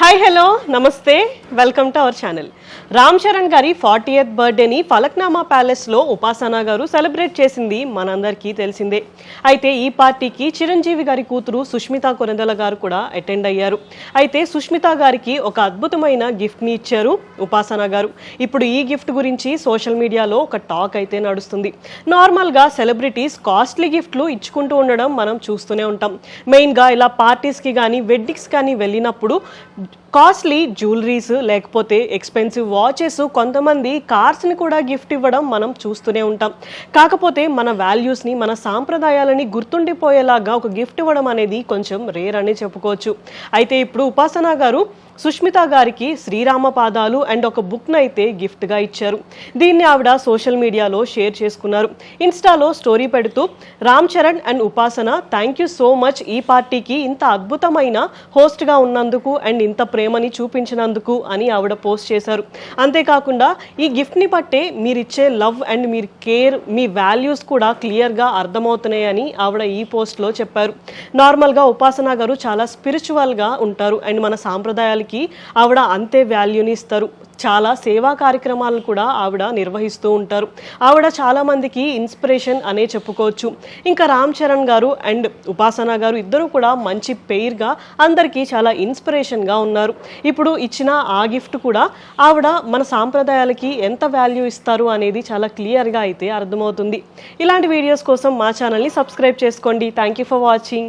Hi hello నమస్తే welcome to our channel Ram Charan గారి forty eighth బర్త్డేని Falaknuma ప్యాలెస్లో ఉపాసన గారు సెలబ్రేట్ చేసింది మనందరికీ తెలిసిందే. అయితే ఈ పార్టీకి చిరంజీవి గారి కూతురు సుష్మిత కొరందల గారు కూడా అటెండ్ అయ్యారు. అయితే సుష్మిత గారికి ఒక అద్భుతమైన గిఫ్ట్ని ఇచ్చారు ఉపాసన గారు. ఇప్పుడు ఈ గిఫ్ట్ గురించి సోషల్ మీడియాలో ఒక టాక్ అయితే నడుస్తుంది. నార్మల్గా సెలబ్రిటీస్ కాస్ట్లీ గిఫ్ట్లు ఇచ్చుకుంటూ ఉండడం మనం చూస్తూనే ఉంటాం. మెయిన్గా ఇలా పార్టీస్కి కానీ వెడ్డింగ్స్ కానీ వెళ్ళినప్పుడు minute. కాస్ట్లీ జ్యువెలరీస్ లేకపోతే ఎక్స్పెన్సివ్ వాచెస్ కొంతమంది కార్స్ని కూడా గిఫ్ట్ ఇవ్వడం మనం చూస్తూనే ఉంటాం. కాకపోతే మన వాల్యూస్ని మన సాంప్రదాయాలని గుర్తుండిపోయేలాగా ఒక గిఫ్ట్ ఇవ్వడం అనేది కొంచెం రేర్ అని చెప్పుకోవచ్చు. అయితే ఇప్పుడు ఉపాసన గారు సుష్మిత గారికి శ్రీరామ పాదాలు అండ్ ఒక బుక్ను అయితే గిఫ్ట్గా ఇచ్చారు. దీన్ని ఆవిడ సోషల్ మీడియాలో షేర్ చేసుకున్నారు. ఇన్స్టాలో స్టోరీ పెడుతూ Ram Charan and Upasana thank you so much ఈ పార్టీకి ఇంత అద్భుతమైన హోస్ట్గా ఉన్నందుకు అండ్ ఇంత ప్రేమని చూపించినందుకు అని ఆవిడ పోస్ట్ చేశారు. అంతేకాకుండా ఈ గిఫ్ట్ని బట్టే మీరిచ్చే లవ్ అండ్ మీరు కేర్ మీ వాల్యూస్ కూడా క్లియర్గా అర్థమవుతున్నాయని ఆవిడ ఈ పోస్ట్లో చెప్పారు. నార్మల్గా ఉపాసన గారు చాలా స్పిరిచువల్గా ఉంటారు అండ్ మన సాంప్రదాయాలకి ఆవిడ అంతే వాల్యూని ఇస్తారు. చాలా సేవా కార్యక్రమాలను కూడా ఆవిడ నిర్వహిస్తూ ఉంటారు. ఆవిడ చాలా మందికి ఇన్స్పిరేషన్ అనే చెప్పుకోవచ్చు. ఇంకా రామ్ చరణ్ గారు అండ్ ఉపాసన గారు ఇద్దరు కూడా మంచి పెయిర్గా అందరికీ చాలా ఇన్స్పిరేషన్గా ఉన్నారు. ఇప్పుడు ఇచ్చిన ఆ గిఫ్ట్ కూడా ఆవిడ మన సాంప్రదాయాలకి ఎంత వాల్యూ ఇస్తారు అనేది చాలా క్లియర్గా అయితే అర్థమవుతుంది. ఇలాంటి వీడియోస్ కోసం మా ఛానల్ని సబ్స్క్రైబ్ చేసుకోండి. Thank you for watching.